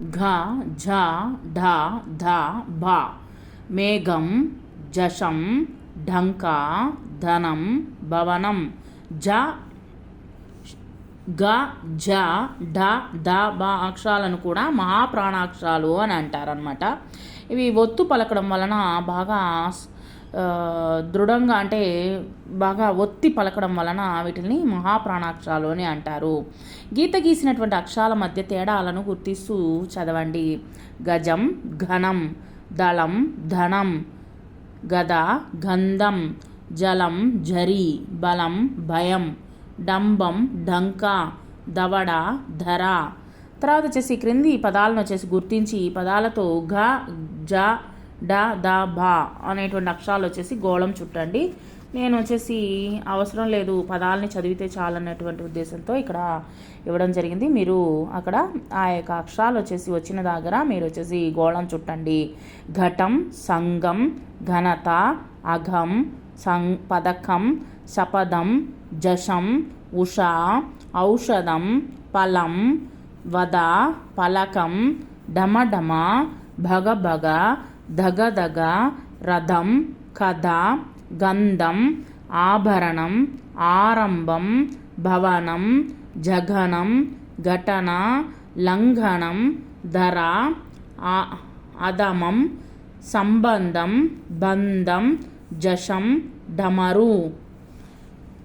ఘ ఝ ఢ ధ భ. మేఘం జషం ఢంక ధనం భవనం. జ గ జ ఢ ద బ అక్షరాలను కూడా మహాప్రాణాక్షరాలు అని అంటారనమాట ఇవి ఒత్తు పలకడం వలన బాగా దృఢంగా అంటే బాగా ఒత్తి పలకడం వలన వీటిని మహాప్రాణాక్షరాలు అని అంటారు. గీత గీసినటువంటి అక్షరాల మధ్య తేడాలను గుర్తిస్తూ చదవండి. గజం ఘనం దళం ధనం గద గంధం జలం జరి బలం భయం డంబం డంక దవడ ధర. తర్వాత వచ్చేసి క్రింది పదాలను వచ్చేసి గుర్తించి ఈ పదాలతో ఘ జ డ ద భ అనేటువంటి అక్షరాలు వచ్చేసి గోళం చుట్టండి. నేను వచ్చేసి అవసరం లేదు పదాలని చదివితే చాలన్నటువంటి ఉద్దేశంతో ఇక్కడ ఇవ్వడం జరిగింది. మీరు అక్కడ ఆ యొక్క అక్షరాలు వచ్చేసి వచ్చిన దగ్గర మీరు వచ్చేసి గోళం చుట్టండి. ఘటం సంగం ఘనత అఘం సం పథకం శపథం జషం ఉష ఔషధం ఫలం వద పలకం డమడమ భగభగ ధగధగ రథం కథ గంధం ఆభరణం ఆరంభం భవనం జఘనం ఘటన లంఘనం ధర అధమం సంబంధం బంధం జషం డమరు.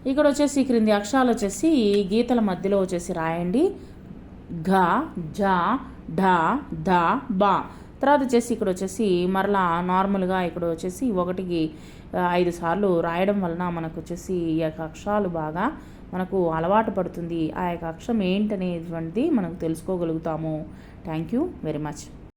ఇక్కడ వచ్చేసి క్రింది అక్షరాలు వచ్చేసి గీతల మధ్యలో వచ్చేసి రాయండి. ఘ జ ఢ ధ బ. తర్వాత వచ్చేసి ఇక్కడ వచ్చేసి మరలా నార్మల్గా ఇక్కడ వచ్చేసి ఒకటికి ఐదు సార్లు రాయడం వలన మనకు వచ్చేసి ఈ యొక్క అక్షరాలు బాగా మనకు అలవాటు పడుతుంది. ఆ యొక్క అక్షరం ఏంటనేటువంటిది మనకు తెలుసుకోగలుగుతాము. Thank you very much